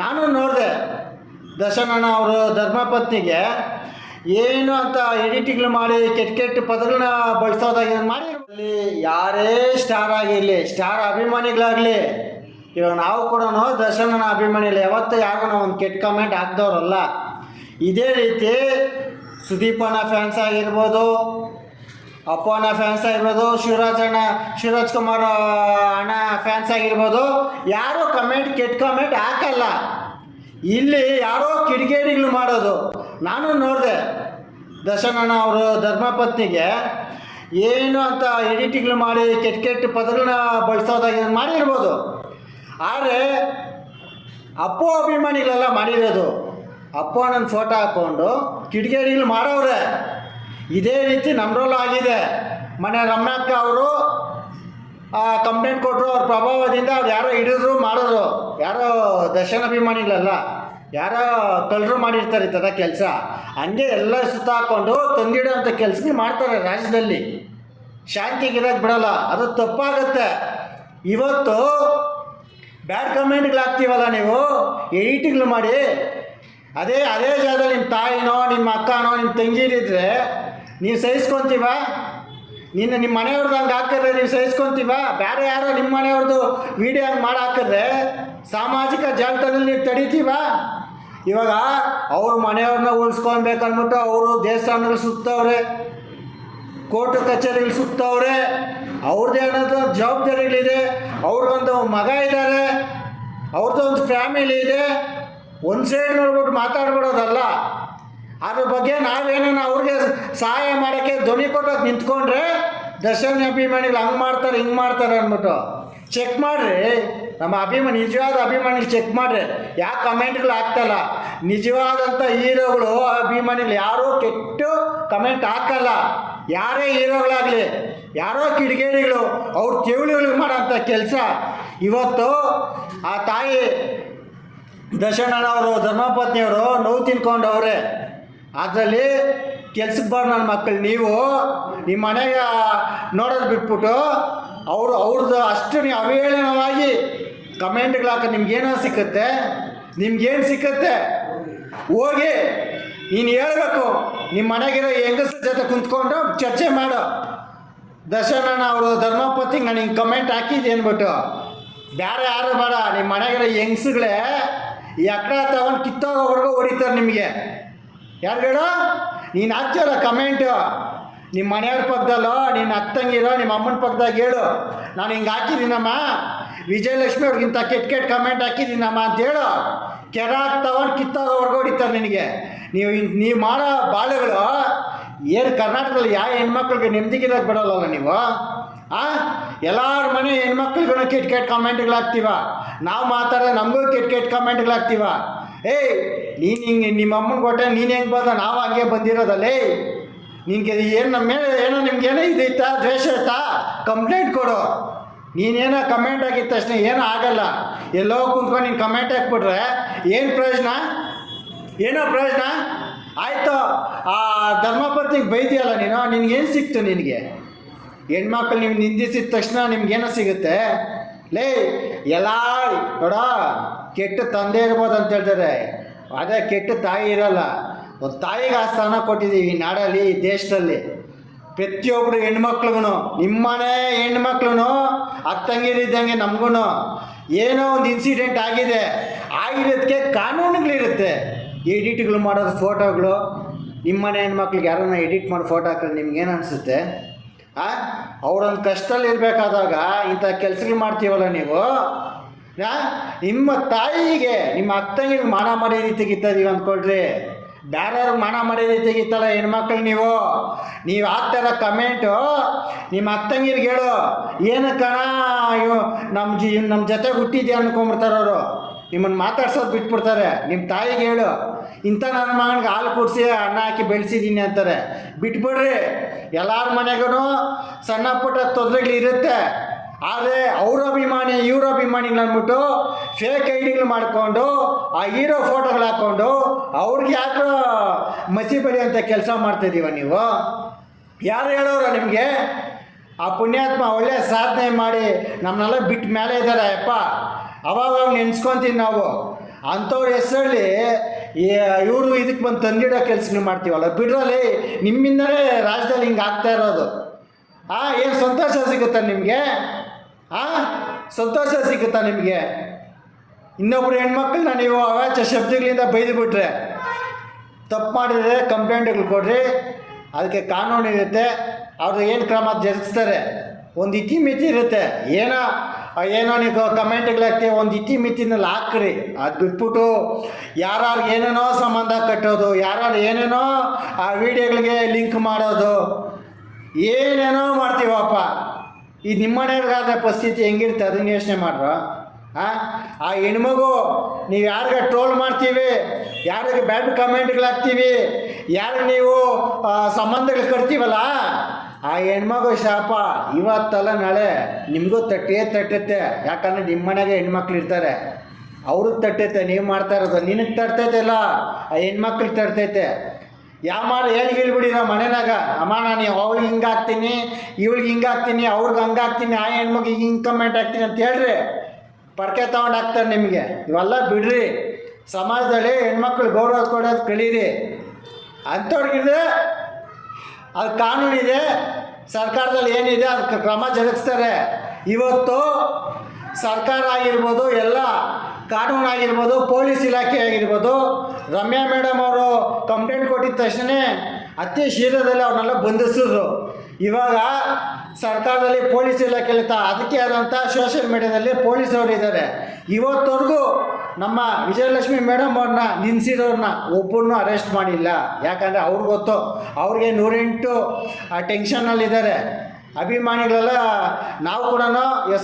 ನಾನು ನೋಡಿದೆ. ದರ್ಶನಣ್ಣ ಅವರು ಧರ್ಮಪತ್ನಿಗೆ, ಏನು ಅಂತ ಎಡಿಟಿಂಗ್ಗಳು ಮಾಡಿ, ಕೆಟ್ಟ ಕೆಟ್ಟ ಪದಗಳನ್ನ ಬಳಸೋದಾಗಿ ಮಾಡಿ. ಯಾರೇ ಸ್ಟಾರ್ ಆಗಿರಲಿ ಸ್ಟಾರ್ ಅಭಿಮಾನಿಗಳಾಗಲಿ, ಇವಾಗ ನಾವು ಕೂಡ ದರ್ಶನನ ಅಭಿಮಾನಿಗಳು, ಯಾವತ್ತೂ ಯಾರಿಗೂ ಒಂದು ಕೆಟ್ಟ ಕಮೆಂಟ್ ಹಾಕ್ದವ್ರಲ್ಲ. ಇದೇ ರೀತಿ ಸುದೀಪಣ್ಣ ಫ್ಯಾನ್ಸ್ ಆಗಿರ್ಬೋದು ಅಪ್ಪಣ್ಣ ಫ್ಯಾನ್ಸ್ ಆಗಿರ್ಬೋದು, ಶಿವರಾಜ್ ಅಣ್ಣ, ಶಿವರಾಜ್ ಕುಮಾರ್ ಅಣ್ಣ ಫ್ಯಾನ್ಸ್ ಆಗಿರ್ಬೋದು, ಯಾರೂ ಕಮೆಂಟ್ ಕೆಟ್ಟ ಕಮೆಂಟ್ ಹಾಕಲ್ಲ. ಇಲ್ಲಿ ಯಾರೋ ಕಿಡಿಗೇಡಿಗಳು ಮಾಡೋದು. ನಾನು ನೋಡಿದೆ, ದರ್ಶನ್ ಅಣ್ಣ ಅವರು ಧರ್ಮಪತ್ನಿಗೆ, ಏನು ಅಂತ ಎಡಿಟಿಂಗ್ಗಳು ಮಾಡಿ, ಕೆಟ್ಟ ಕೆಟ್ಟ ಪದಗಳನ್ನ ಬಳಸೋದಾಗಿ ಮಾಡಿರ್ಬೋದು. ಆದರೆ, ಅಪ್ಪು ಅಭಿಮಾನಿಗಳೆಲ್ಲ ಮಾಡಿರೋದು ಅಪ್ಪು ಅಣ್ಣನ ಫೋಟೋ ಹಾಕ್ಕೊಂಡು ಕಿಡಿಗೇಡಿಗಳು ಮಾಡೋರೆ ಇದೇ ರೀತಿ ನಮ್ಮರಲ್ಲೂ ಆಗಿದೆ. ಮನೆ ರಮಣಕ್ಕ ಅವರು ಕಂಪ್ಲೇಂಟ್ ಕೊಟ್ಟರು ಅವ್ರ ಪ್ರಭಾವದಿಂದ ಅವ್ರು ಯಾರೋ ಹಿಡಿದ್ರು, ಮಾಡಿದ್ರು. ಯಾರೋ ದರ್ಶನ ಅಭಿಮಾನಿಗಳಲ್ಲ ಯಾರೋ ಕಳ್ಳರು ಮಾಡಿರ್ತಾರೆ ಈ ಥರ ಕೆಲಸ. ಹಂಗೆ ಎಲ್ಲ ಸುತ್ತಾಕೊಂಡು ಹಾಕ್ಕೊಂಡು ತಂದಿಡೋಂಥ ಕೆಲಸ ಮಾಡ್ತಾರೆ ರಾಜ್ಯದಲ್ಲಿ. ಶಾಂತಿಗಿರೋಕ್ಕೆ ಬಿಡಲ್ಲ, ಅದು ತಪ್ಪಾಗುತ್ತೆ. ಇವತ್ತು ಬ್ಯಾಡ್ ಕಮೆಂಟ್ಗಳು ಹಾಕ್ತೀವಲ್ಲ ನೀವು? ಎಡಿಟ್ಗಳು ಮಾಡಿ. ಅದೇ ಅದೇ ಜಾಗದಲ್ಲಿ ನಿಮ್ಮ ತಾಯಿನೋ ನಿಮ್ಮ ಅಕ್ಕನೋ ನಿಮ್ಮ ತಂಗಿರಿದ್ರೆ ನೀವು ಸಹಿಸ್ಕೊಂತೀವ? ನಿನ್ನ ನಿಮ್ಮ ಮನೆಯವ್ರದ್ದು ಹಂಗೆ ಹಾಕಿದ್ರೆ ನೀವು ಸಹಿಸ್ಕೊಂತೀವ? ಬೇರೆ ಯಾರೋ ನಿಮ್ಮ ಮನೆಯವ್ರದ್ದು ವೀಡಿಯೋ ಹಂಗೆ ಮಾಡಿ ಹಾಕಿದ್ರೆ ಸಾಮಾಜಿಕ ಜಾಲತಾಣದಲ್ಲಿ ನೀವು ತಡಿತೀವ? ಇವಾಗ ಅವ್ರ ಮನೆಯವ್ರನ್ನ ಉಳಿಸ್ಕೊಳ್ಬೇಕನ್ಬಿಟ್ಟು ಅವರು ದೇವಸ್ಥಾನಗಳು ಸುತ್ತವ್ರೆ, ಕೋರ್ಟ್ ಕಚೇರಿಗಳು ಸುತ್ತವ್ರೆ ಅವ್ರದ್ದೇ ಅನ್ನೋದು ಜವಾಬ್ದಾರಿಗಳಿದೆ, ಅವ್ರಿಗೊಂದು ಮಗ ಇದ್ದಾರೆ ಅವ್ರದ್ದು ಒಂದು ಫ್ಯಾಮಿಲಿ ಇದೆ. ಒಂದು ಸೈಡ್ ನೋಡ್ಬಿಟ್ಟು ಮಾತಾಡ್ಬಿಡೋದಲ್ಲ. ಅದ್ರ ಬಗ್ಗೆ ನಾವೇನೇನು ಅವ್ರಿಗೆ ಸಹಾಯ ಮಾಡೋಕ್ಕೆ ಧ್ವನಿ ಕೊಟ್ಟೋಗಿ ನಿಂತ್ಕೊಂಡ್ರೆ ದರ್ಶನ ಅಭಿಮಾನಿಗಳು ಹಂಗೆ ಮಾಡ್ತಾರೆ, ಹಿಂಗೆ ಮಾಡ್ತಾರೆ ಅಂದ್ಬಿಟ್ಟು. ಚೆಕ್ ಮಾಡಿರಿ. ನಮ್ಮ ಅಭಿಮಾನಿ ನಿಜವಾದ ಅಭಿಮಾನಿಗಳು ಚೆಕ್ ಮಾಡಿರಿ. ಯಾಕೆ ಕಮೆಂಟ್ಗಳು ಹಾಕ್ತಲ್ಲ? ನಿಜವಾದಂಥ ಹೀರೋಗಳು, ಅಭಿಮಾನಿಗಳು ಯಾರೂ ಕೆಟ್ಟ ಕಮೆಂಟ್ ಹಾಕಲ್ಲ. ಯಾರೇ ಹೀರೋಗಳಾಗಲಿ, ಯಾರೋ ಕಿಡಿಗೇಡಿಗಳು, ಅವ್ರ ಕೇವಳಿಗಳು ಮಾಡೋಂಥ ಕೆಲಸ. ಇವತ್ತು ಆ ತಾಯಿ ದರ್ಶನಣ್ಣವರು ಧರ್ಮಪತ್ನಿಯವರು ನೋವು ತಿನ್ಕೊಂಡವ್ರೆ. ಅದರಲ್ಲಿ ಕೆಲ್ಸಕ್ಕೆ ಬಾರ ನನ್ನ ಮಕ್ಕಳು ನೀವು ನಿಮ್ಮ ಮನೆಗೆ ನೋಡೋದು ಬಿಟ್ಬಿಟ್ಟು ಅವರು ಅವ್ರದ್ದು ಅಷ್ಟು ನೀವು ಅವಹೇಳನವಾಗಿ ಕಮೆಂಟ್ಗಳು ಹಾಕಿ ನಿಮ್ಗೇನೋ ಸಿಕ್ಕತ್ತೆ, ನಿಮ್ಗೇನು ಸಿಕ್ಕತ್ತೆ? ಹೋಗಿ, ನೀನು ಹೇಳಬೇಕು ನಿಮ್ಮ ಮನೆಗಿರೋ ಹೆಂಗಸ ಜೊತೆ ಕುಂತ್ಕೊಂಡು ಚರ್ಚೆ ಮಾಡು. ದಶನನ ಅವರು ಧರ್ಮಪತಿ ನಾನು ಹಿಂಗೆ ಕಮೆಂಟ್ ಹಾಕಿದ್ದೆ ಅಂದ್ಬಿಟ್ಟು ಬೇರೆ ಯಾರು ಬೇಡ ನಿಮ್ಮ ಮನೆಗಿರೋ ಹೆಂಗ್ಸುಗಳೇ ಎಕ್ಕಡ ತಗೊಂಡು ಕಿತ್ತೋಗೋವರೆಗೂ ಹೊಡಿತಾರೆ ನಿಮಗೆ. ಯಾರು ಹೇಳು? ನೀನು ಹಾಕ್ತೀರ ಕಮೆಂಟು ನಿಮ್ಮ ಮನೆಯವ್ರ ಪಕ್ಕದಲ್ಲೋ ನಿನ್ನ ಅತ್ತಂಗಿರೋ ನಿಮ್ಮ ಅಮ್ಮನ ಪಕ್ಕದಾಗ ಹೇಳು. ನಾನು ಹಿಂಗೆ ಹಾಕಿದ್ದೀನಮ್ಮ. ವಿಜಯಲಕ್ಷ್ಮಿ ಅವ್ರಿಗಿಂತ ಕೆಟ್ಟ ಕೆಟ್ಟ ಕಮೆಂಟ್ ಹಾಕಿದ್ದೀನಮ್ಮ ಅಂತ ಹೇಳು. ಕೆರ ತಗೊಂಡು ಕಿತ್ತಾಗ ಹೊಡಿತಾರೆ ನಿನಗೆ. ನೀವು ನೀವು ಮಾಡೋ ಬಾಳೆಗಳು ಏನು ಕರ್ನಾಟಕದಲ್ಲಿ ಯಾವ ಹೆಣ್ಮಕ್ಳಿಗೆ ನೆಮ್ಮದಿಗಿರೋಕೆ ಬಿಡೋಲ್ಲ ನೀವು? ಆ? ಎಲ್ಲರ ಮನೆ ಹೆಣ್ಮಕ್ಳಿಗೂ ಕೆಟ್ಟ ಕೆಟ್ಟ ಕಮೆಂಟ್ಗಳು ಹಾಕ್ತೀವ. ನಾವು ಮಾತಾಡೋ ನಮಗೂ ಕೆಟ್ಟ ಕೆಟ್ಟ ಕಮೆಂಟ್ಗಳು ಹಾಕ್ತೀವ. ಏಯ್ ನೀನು ಹಿಂಗೆ ನಿಮ್ಮ ಅಮ್ಮನ ಕೊಟ್ಟೆ ನೀನು ಹೆಂಗೆ ಬಂದ? ನಾವು ಹಂಗೆ ಬಂದಿರೋದಲ್ಲೇ. ನಿನಗೆ ಏನು ನಮ್ಮ ಮೇಲೆ ಏನೋ ನಿಮ್ಗೇನೋ ಇದೈತಾ ದ್ವೇಷ ಐತಾ ಕಂಪ್ಲೇಂಟ್ ಕೊಡು. ನೀನೇನೋ ಕಮೆಂಟ್ ಆಗಿದ ತಕ್ಷಣ ಏನೂ ಆಗಲ್ಲ. ಎಲ್ಲೋ ಕುಂತ್ಕೊಂಡು ನೀನು ಕಮೆಂಟ್ ಹಾಕ್ಬಿಟ್ರೆ ಏನು ಪ್ರಯೋಜನ? ಏನೋ ಪ್ರಯೋಜನ? ಆಯಿತು. ಆ ಧರ್ಮಪತ್ನಿಗೆ ಬೈದಿಯಲ್ಲ ನೀನು ನಿನಗೇನು ಸಿಕ್ತು ನಿನಗೆ? ಹೆಣ್ಮಕ್ಳು ನೀವು ನಿಂದಿಸಿದ ತಕ್ಷಣ ನಿಮ್ಗೇನೋ ಸಿಗುತ್ತೆ? ಲೇ, ಎಲ್ಲ ನೋಡ, ಕೆಟ್ಟ ತಂದೆ ಇರ್ಬೋದು ಅಂತ ಹೇಳ್ತಾರೆ. ಅದೇ ಕೆಟ್ಟ ತಾಯಿ ಇರಲ್ಲ. ಒಂದು ತಾಯಿಗೆ ಆ ಸ್ಥಾನ ಕೊಟ್ಟಿದ್ದೀವಿ ಈ ನಾಡಲ್ಲಿ, ಈ ದೇಶದಲ್ಲಿ. ಪ್ರತಿಯೊಬ್ಬರು ಹೆಣ್ಮಕ್ಳಿಗೂ ನಿಮ್ಮನೆ ಹೆಣ್ಮಕ್ಳು ಅತ್ತಂಗಿರಿದ್ದಂಗೆ ನಮಗೂ ಏನೋ ಒಂದು ಇನ್ಸಿಡೆಂಟ್ ಆಗಿದೆ. ಆಗಿರೋದಕ್ಕೆ ಕಾನೂನುಗಳಿರುತ್ತೆ. ಎಡಿಟ್ಗಳು ಮಾಡೋದು ಫೋಟೋಗಳು ನಿಮ್ಮನೆ ಹೆಣ್ಮಕ್ಳಿಗೆ ಯಾರನ್ನ ಎಡಿಟ್ ಮಾಡಿ ಫೋಟೋ ಹಾಕಿದ್ರೆ ನಿಮ್ಗೇನು ಅನಿಸುತ್ತೆ? ಆ? ಅವ್ರೊಂದು ಕಷ್ಟದಲ್ಲಿ ಇರಬೇಕಾದಾಗ ಇಂಥ ಕೆಲಸಗಳು ಮಾಡ್ತೀವಲ್ಲ ನೀವು? ನಿಮ್ಮ ತಾಯಿಗೆ ನಿಮ್ಮ ಅತ್ತಂಗಿಗೆ ಮಾನ ಮಾಡೋ ರೀತಿಗೆ ಇತ್ತದೀವಿ ಅಂದ್ಕೊಳ್ರಿ. ಬೇರೆಯವ್ರಿಗೆ ಮಾನ ಮಾಡೋ ರೀತಿಗೆ ಇತ್ತಲ್ಲ ಹೆಣ್ಮಕ್ಳು ನೀವು. ನೀವು ಹಾಕ್ತಾರ ಕಮೆಂಟು ನಿಮ್ಮ ಅತ್ತಂಗಿರ್ಗೆ ಹೇಳು. ಏನು ಕಣ ಇವ್ ನಮ್ಮ ಜಿ ನಮ್ಮ ಜೊತೆ ಹುಟ್ಟಿದ್ಯಾ ಅನ್ಕೊಂಬಿಡ್ತಾರೆ ಅವರು. ನಿಮ್ಮನ್ನು ಮಾತಾಡ್ಸೋದು ಬಿಟ್ಬಿಡ್ತಾರೆ. ನಿಮ್ಮ ತಾಯಿಗೆ ಹೇಳು. ಇಂಥ ನನ್ನ ಮಗನಿಗೆ ಹಾಲು ಕುಡಿಸಿ ಅಣ್ಣ ಹಾಕಿ ಬೆಳೆಸಿದ್ದೀನಿ ಅಂತಾರೆ. ಬಿಟ್ಬಿಡ್ರಿ. ಎಲ್ಲರ ಮನೆಗೂ ಸಣ್ಣ ಪುಟ್ಟ ತೊಂದರೆಗಳಿರುತ್ತೆ. ಆದರೆ ಅವರ ಅಭಿಮಾನಿ, ಇವ್ರ ಅಭಿಮಾನಿಗಳು ಅಂದ್ಬಿಟ್ಟು ಫೇಕ್ ಐಡಿಗಳು ಮಾಡಿಕೊಂಡು, ಆ ಹೀರೋ ಫೋಟೋಗಳು ಹಾಕ್ಕೊಂಡು ಅವ್ರಿಗೆ ಯಾಕೋ ಮಸಿ ಅಂತ ಕೆಲಸ ಮಾಡ್ತಾಯಿದ್ದೀವ ನೀವು? ಯಾರು ಹೇಳೋರು ನಿಮಗೆ? ಆ ಪುಣ್ಯಾತ್ಮ ಒಳ್ಳೆ ಸಾಧನೆ ಮಾಡಿ ನಮ್ಮನ್ನೆಲ್ಲ ಬಿಟ್ಟು ಮೇಲೆ ಇದ್ದಾರೆ ಅಪ್ಪ. ಅವಾಗ ನೆನೆಸ್ಕೊತೀವಿ ನಾವು. ಅಂಥವ್ರ ಹೆಸರಲ್ಲಿ ಇವರು ಇದಕ್ಕೆ ಬಂದು ತಂದಿಡೋ ಕೆಲಸ ಮಾಡ್ತೀವಲ್ಲ. ಬಿಡ್ರಲ್ಲಿ, ನಿಮ್ಮಿಂದಲೇ ರಾಜ್ಯದಲ್ಲಿ ಹಿಂಗೆ ಆಗ್ತಾ ಇರೋದು. ಆ, ಏನು ಸಂತೋಷ ಸಿಗುತ್ತಾ ನಿಮಗೆ? ಆ, ಸಂತೋಷ ಸಿಗುತ್ತಾ ನಿಮಗೆ? ಇನ್ನೊಬ್ರು ಹೆಣ್ಮಕ್ಳನ್ನ ನೀವು ಅವಾಚ ಶಬ್ದಗಳಿಂದ ಬೈದು ಬಿಟ್ರೆ ತಪ್ಪು ಮಾಡಿದ್ರೆ ಕಂಪ್ಲೇಂಟ್ಗಳು ಕೊಡ್ರಿ, ಅದಕ್ಕೆ ಕಾನೂನು ಇರುತ್ತೆ, ಅವ್ರು ಏನು ಕ್ರಮ ಜರುಗಿಸ್ತಾರೆ? ಒಂದು ಇತಿಮಿತಿ ಇರುತ್ತೆ. ಏನೋ ಏನೋ ನೀವು ಕಮೆಂಟ್ಗಳು ಹಾಕ್ತೀವಿ ಒಂದು ಇತಿಮಿತಿನಲ್ಲಿ ಹಾಕ್ರಿ. ಅದು ಬಿಟ್ಬಿಟ್ಟು ಯಾರು ಏನೇನೋ ಸಂಬಂಧ ಕಟ್ಟೋದು ಯಾರು ಏನೇನೋ ಆ ವಿಡಿಯೋಗಳಿಗೆ ಲಿಂಕ್ ಮಾಡೋದು, ಏನೇನೋ ಮಾಡ್ತೀವಪ್ಪ. ಈ ನಿಮ್ಮನೆಯವ್ರಿಗಾದ ಪರಿಸ್ಥಿತಿ ಹೆಂಗಿರುತ್ತೆ ಅದನ್ನ ಯೋಚನೆ ಮಾಡ್ರೋ? ಆ? ಹೆಣ್ಮಗು ನೀವು ಯಾರಿಗೆ ಟ್ರೋಲ್ ಮಾಡ್ತೀವಿ, ಯಾರಿಗೆ ಬ್ಯಾಡ್ ಕಮೆಂಟ್ಗಳು ಹಾಕ್ತೀವಿ ಯಾರಿಗೆ ನೀವು ಸಂಬಂಧಗಳು ಕಟ್ತೀವಲ್ಲ? ಆ ಹೆಣ್ಮಗು ಶಾಪ ಇವತ್ತಲ್ಲ ನಾಳೆ ನಿಮಗೂ ತಟ್ಟೇ ತಟ್ಟುತ್ತೆ. ಯಾಕಂದರೆ ನಿಮ್ಮ ಮನೆಗೆ ಹೆಣ್ಮಕ್ಳು ಇರ್ತಾರೆ. ಅವ್ರಿಗೆ ತಟ್ಟೈತೆ ನೀವು ಮಾಡ್ತಾ ಇರೋದು. ನಿನಗೆ ಇಲ್ಲ ಆ ಹೆಣ್ಮಕ್ಳು ತರ್ತೈತೆ. ಯಾವ ಮಾಡಿ ಹೇಳಿ ಹೇಳ್ಬಿಡಿ ನಾವು ಮನೆಯಾಗ ಅಮ್ಮ ನಾನು ಅವಳಿಗೆ ಹಿಂಗೆ ಹಾಕ್ತೀನಿ, ಇವಳಿಗೆ ಹಿಂಗೆ ಹಾಕ್ತೀನಿ, ಅವ್ರಿಗೆ ಹಂಗೆ ಹಾಕ್ತೀನಿ, ಆ ಹೆಣ್ಮಗಿಗೆ ಹಿಂಗೆ ಕಮೆಂಟ್ ಹಾಕ್ತೀನಿ ಅಂತ ಹೇಳ್ರಿ. ಪಡ್ಕೆ ತೊಗೊಂಡು ಹಾಕ್ತಾರೆ ನಿಮಗೆ. ಇವೆಲ್ಲ ಬಿಡ್ರಿ. ಸಮಾಜದಲ್ಲಿ ಹೆಣ್ಮಕ್ಳು ಗೌರವ ಕೊಡೋದು ಕಲೀರಿ ಅಂಥವ್ರಿಗಿದೆ ಅದು ಕಾನೂನಿದೆ ಸರ್ಕಾರದಲ್ಲಿ ಏನಿದೆ ಅದಕ್ಕೆ ಕ್ರಮ ಜರುಗಿಸ್ತಾರೆ. ಇವತ್ತು ಸರ್ಕಾರ ಆಗಿರ್ಬೋದು ಎಲ್ಲ ಕಾನೂನು ಆಗಿರ್ಬೋದು, ಪೊಲೀಸ್ ಇಲಾಖೆ ಆಗಿರ್ಬೋದು, ರಮ್ಯಾ ಮೇಡಮ್ ಅವರು ಕಂಪ್ಲೇಂಟ್ ಕೊಟ್ಟಿದ ತಕ್ಷಣ ಅತಿ ಶೀಘ್ರದಲ್ಲಿ ಅವ್ರನ್ನೆಲ್ಲ ಬಂಧಿಸಿದ್ರು. ಇವಾಗ ಸರ್ಕಾರದಲ್ಲಿ ಪೊಲೀಸ್ ಇಲಾಖೆಯಲ್ಲಿ ತ, ಅದಕ್ಕೆ ಆದಂಥ ಸೋಷಿಯಲ್ ಮೀಡಿಯಾದಲ್ಲಿ ಪೊಲೀಸ್ ಅವರು ಇದ್ದಾರೆ. ಇವತ್ತವರೆಗೂ ನಮ್ಮ ವಿಜಯಲಕ್ಷ್ಮಿ ಮೇಡಮ್ ಅವ್ರನ್ನ ನಿನ್ಸಿರೋರನ್ನ ಒಬ್ಬರನ್ನೂ ಅರೆಸ್ಟ್ ಮಾಡಿಲ್ಲ. ಯಾಕಂದರೆ ಅವ್ರಿಗೆ ಗೊತ್ತು, ಅವ್ರಿಗೆ ನೂರೆಂಟು ಟೆನ್ಷನ್ನಲ್ಲಿದ್ದಾರೆ ಅಭಿಮಾನಿಗಳೆಲ್ಲ ನಾವು ಕೂಡ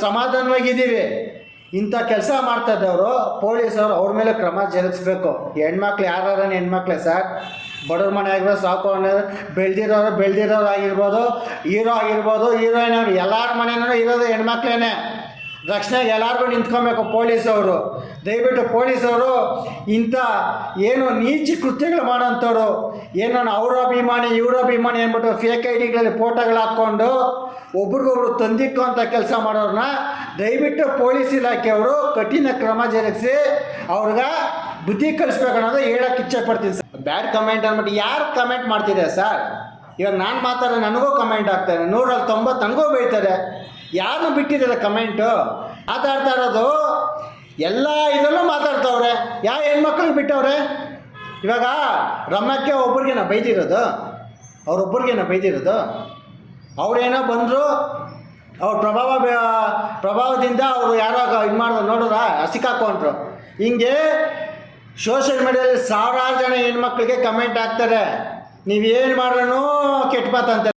ಸಮಾಧಾನವಾಗಿದ್ದೀವಿ. ಇಂಥ ಕೆಲಸ ಮಾಡ್ತಾ ಇದ್ದವರು ಪೊಲೀಸರು ಅವ್ರ ಮೇಲೆ ಕ್ರಮ ಜರುಗಿಸ್ಬೇಕು. ಹೆಣ್ಮಕ್ಳು ಯಾರು ಹೆಣ್ಮಕ್ಳೆ ಸರ್? ಬಡವ್ರ ಮನೆ ಆಗಿರೋ ಸಾಕು ಅನ್ನೋದು, ಬೆಳೆದಿರೋರು ಬೆಳೆದಿರೋರು ಆಗಿರ್ಬೋದು, ಹೀರೋ ಆಗಿರ್ಬೋದು, ಹೀರೋಯಿನ್ ಅವ್ರು ಎಲ್ಲರ ಮನೆಯೂ ಇರೋದು ಹೆಣ್ಮಕ್ಳೇನೆ. ರಕ್ಷಣೆಗೆ ಎಲ್ಲರಿಗೂ ನಿಂತ್ಕೊಬೇಕು ಪೊಲೀಸವರು. ದಯವಿಟ್ಟು ಪೊಲೀಸವರು, ಇಂಥ ಏನು ನೀಚ ಕೃತ್ಯಗಳು ಮಾಡೋಂಥವ್ರು ಏನೋ ಅವರ ಅಭಿಮಾನಿ, ಇವ್ರ ಅಭಿಮಾನಿ ಅಂದ್ಬಿಟ್ಟು ಫೇಕ್ ಐ ಡಿಗಳಲ್ಲಿ ಫೋಟೋಗಳು ಹಾಕ್ಕೊಂಡು ಒಬ್ರಿಗೊಬ್ರು ತಂದಿಕ್ಕೋಂಥ ಕೆಲಸ ಮಾಡೋರನ್ನ ದಯವಿಟ್ಟು ಪೊಲೀಸ್ ಇಲಾಖೆಯವರು ಕಠಿಣ ಕ್ರಮ ಜರುಗಿಸಿ ಅವ್ರಿಗೆ ಬುದ್ಧಿ ಕಲಿಸ್ಬೇಕು ಅನ್ನೋದು ಹೇಳಕ್ಕೆ ಇಚ್ಛೆ ಪಡ್ತೀನಿ ಸರ್. ಬ್ಯಾಡ್ ಕಮೆಂಟ್ ಅಂದ್ಬಿಟ್ಟು ಯಾರು ಕಮೆಂಟ್ ಮಾಡ್ತಿದೆ ಸರ್? ಇವಾಗ ನಾನು ಮಾತಾಡೋ ನನಗೂ ಕಮೆಂಟ್ ಆಗ್ತಾರೆ ನೂರಲ್ಲಿ ತೊಂಬತ್ತು ನನಗೂ ಬೈತಾರೆ. ಯಾರನ್ನು ಬಿಟ್ಟಿದ್ದಾರೆ ಕಮೆಂಟು ಮಾತಾಡ್ತಾ ಇರೋದು? ಎಲ್ಲ ಇದರಲ್ಲೂ ಮಾತಾಡ್ತವ್ರೆ. ಯಾವ ಹೆಣ್ಮಕ್ಳಿಗೆ ಬಿಟ್ಟವ್ರೆ? ಇವಾಗ ರಮ್ಯಕ್ಕೆ ನಾ ಬೈದಿರೋದು? ಅವ್ರೊಬ್ರಿಗೇನ ಬೈದಿರೋದು? ಅವ್ರೇನೋ ಬಂದರು? ಅವ್ರ ಪ್ರಭಾವ ಪ್ರಭಾವದಿಂದ ಅವರು ಯಾರೋ ಇದು ಮಾಡಿದ್ರು ನೋಡಿದ್ರ? ಹಸಿಕಾಕೊಂಡ್ರು ಹಿಂಗೆ ಸೋಷಿಯಲ್ ಮೀಡಿಯಾದಲ್ಲಿ ಸಾವಿರಾರು ಜನ ಹೆಣ್ಮಕ್ಳಿಗೆ ಕಮೆಂಟ್ ಹಾಕ್ತಾರೆ. ನೀವೇನು ಮಾಡ್ರೂ ಕೆಟ್ಟ ಮಾತಂತ